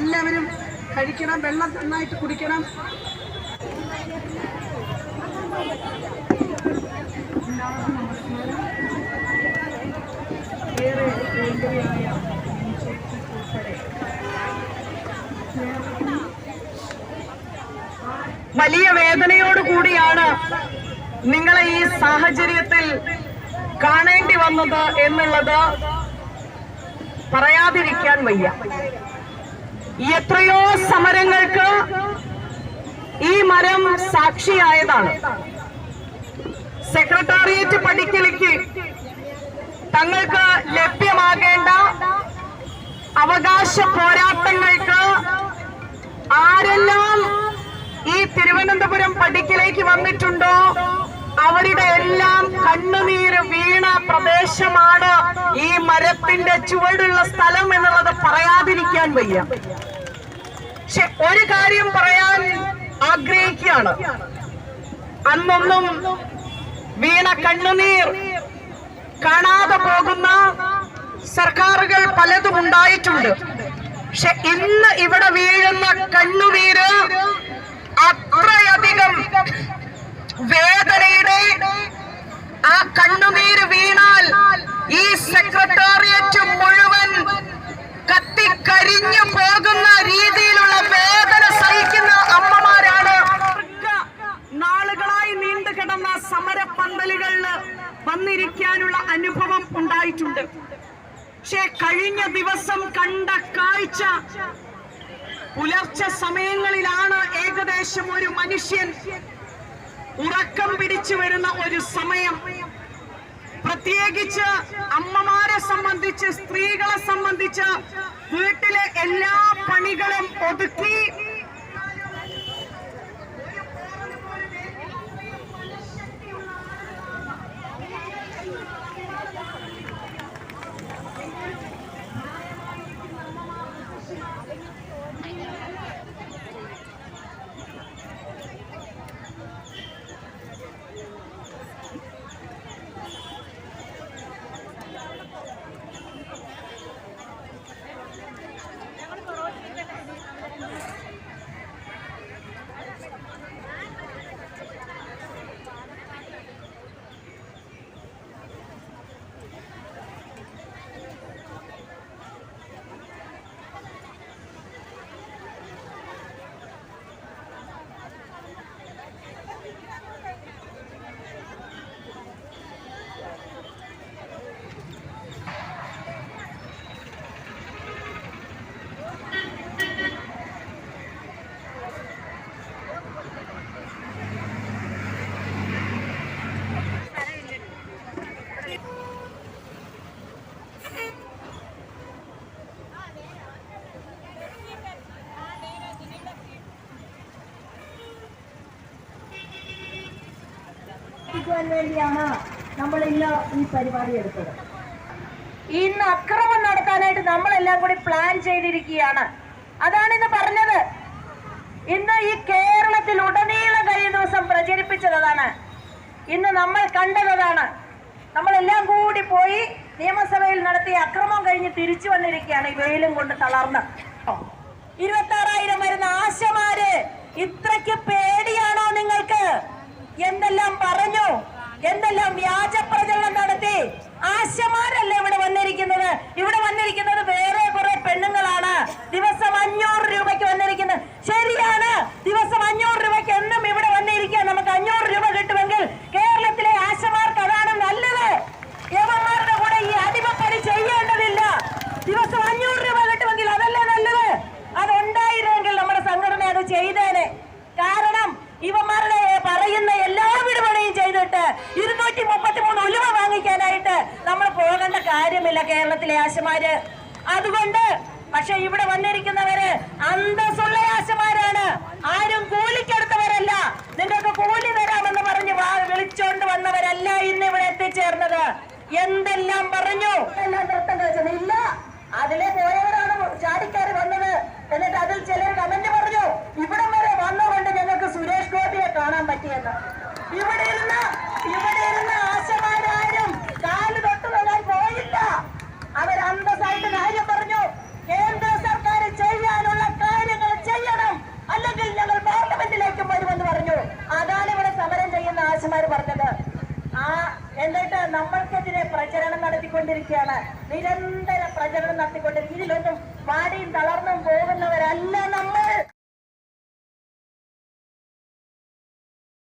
എല്ലാവരും കഴിക്കണം വെള്ളം നന്നായിട്ട് കുടിക്കണം. ഏറെ കേന്ദ്രയായ ഉൾപ്പെടെ വലിയ വേദനയോടുകൂടിയാണ് നിങ്ങളെ ഈ സാഹചര്യത്തിൽ കാണേണ്ടി വന്നത് എന്നുള്ളത് പറയാതിരിക്കാൻ വയ്യ. എത്രയോ സമരങ്ങൾക്ക് ഈ മരം സാക്ഷിയായതാണ്. സെക്രട്ടേറിയറ്റ് പടിക്കലേക്ക് തങ്ങൾക്ക് ലഭ്യമാകേണ്ട അവകാശ പോരാട്ടങ്ങൾക്ക് ആരെല്ലാം ഈ തിരുവനന്തപുരം പഠിക്കലേക്ക് വന്നിട്ടുണ്ടോ അവരുടെ എല്ലാം കണ്ണുനീര് വീണ പ്രദേശമാണ് ഈ മരത്തിന്റെ ചുവടുള്ള സ്ഥലം എന്നുള്ളത് പറയാതിരിക്കാൻ വയ്യ. പക്ഷെ ഒരു കാര്യം പറയാൻ ആഗ്രഹിക്കുകയാണ്. അന്നൊന്നും വീണ കണ്ണുനീർ കാണാതെ പോകുന്ന സർക്കാരുകൾ പലതും ഉണ്ടായിട്ടുണ്ട്. പക്ഷെ ഇന്ന് ഇവിടെ വീഴുന്ന കണ്ണുനീര് അത്രയധികം വേദനയുടെ ആ കണ്ണുനീര് വീണാൽ ഈ സെക്രട്ടേറിയറ്റ് മുഴുവൻ കത്തിക്കരിഞ്ഞു പോകുന്ന രീതിയിലുള്ള വേദന സഹിക്കുന്ന അമ്മമാരാണ് നാളുകളായി നീണ്ടു കിടന്ന സമരപ്പന്തലുകളിൽ വന്നിരിക്കാനുള്ള അനുഭവം ഉണ്ടായിട്ടുണ്ട്. പക്ഷേ കഴിഞ്ഞ ദിവസം കണ്ട കാഴ്ച പുലർച്ചെ സമയങ്ങളിലാണ് ഏകദേശം ഒരു മനുഷ്യൻ ഉറക്കം പിടിച്ചു വരുന്ന ഒരു സമയം. പ്രത്യേകിച്ച് അമ്മമാരെ സംബന്ധിച്ച് സ്ത്രീകളെ സംബന്ധിച്ച് വീട്ടിലെ എല്ലാ പണികളും ഒതുക്കി ക്കാൻ വേണ്ടിയാണ് നമ്മൾ ഇന്ന് ഈ പരിപാടി എടുത്തത്. ഇന്ന് അക്രമം നടത്താനായിട്ട് നമ്മളെല്ലാം കൂടി പ്ലാൻ ചെയ്തിരിക്കുകയാണ്. അതാണ് ഇന്ന് പറഞ്ഞത്. ഇന്ന് ഈ കേരളത്തിൽ ഉടനീളം കഴിഞ്ഞ ദിവസം പ്രചരിപ്പിച്ചത് അതാണ് ഇന്ന് നമ്മൾ കണ്ടതാണ് നമ്മളെല്ലാം കൂടി പോയി നിയമസഭയിൽ നടത്തിയ അക്രമം കഴിഞ്ഞ് തിരിച്ചു വന്നിരിക്കുകയാണ് ഈ വെയിലും കൊണ്ട് തളർന്ന്. ഇരുപത്തി ആറായിരം വരുന്ന ആശമാര് ഇത്രയ്ക്ക് പേടിയാണോ നിങ്ങൾക്ക്? എന്തെല്ലാം പറഞ്ഞു എന്തെല്ലാം വ്യാജ പ്രചരണം നടത്തി. ആശമാരല്ല ഇവിടെ വന്നിരിക്കുന്നത്? ഇവിടെ വന്നിരിക്കുന്നത് വാങ്ങിക്കാനായിട്ട് നമ്മൾ പോകേണ്ട കാര്യമില്ല കേരളത്തിലെ ആശമാര്. അതുകൊണ്ട് പക്ഷെ ഇവിടെ വന്നിരിക്കുന്നവര് അന്തസ്സുള്ള ആശമാരാണ്. ആരും കൂലിക്കെടുത്തവരല്ല. നിങ്ങൾക്ക് കൂലി തരാമെന്ന് പറഞ്ഞ് വിളിച്ചോണ്ട് വന്നവരല്ല ഇന്ന് ഇവിടെ എത്തിച്ചേർന്നത്. എന്തെല്ലാം പറഞ്ഞു? ഇല്ല. അതിലെ പോയവരാണ് ചാടിക്കാർ വന്നത്. എന്നിട്ട് അതിൽ ചിലർ കമന്റ് പറഞ്ഞു ഇവിടെ വരെ വന്നുകൊണ്ട് ഞങ്ങൾക്ക് സുരേഷ് ഗോപിയെ കാണാൻ പറ്റിയെന്ന്. ഇവിടെ ഇരുന്ന് ഇവിടെ ഇരുന്ന് നടത്തിക്കൊണ്ടിരിക്കുകയാണ് നിരന്തര പ്രചരണം നടത്തിക്കൊണ്ടിരിക്കും ഇതിലൊന്നും പാടിയും തളർന്നും പോകുന്നവരല്ല നമ്മൾ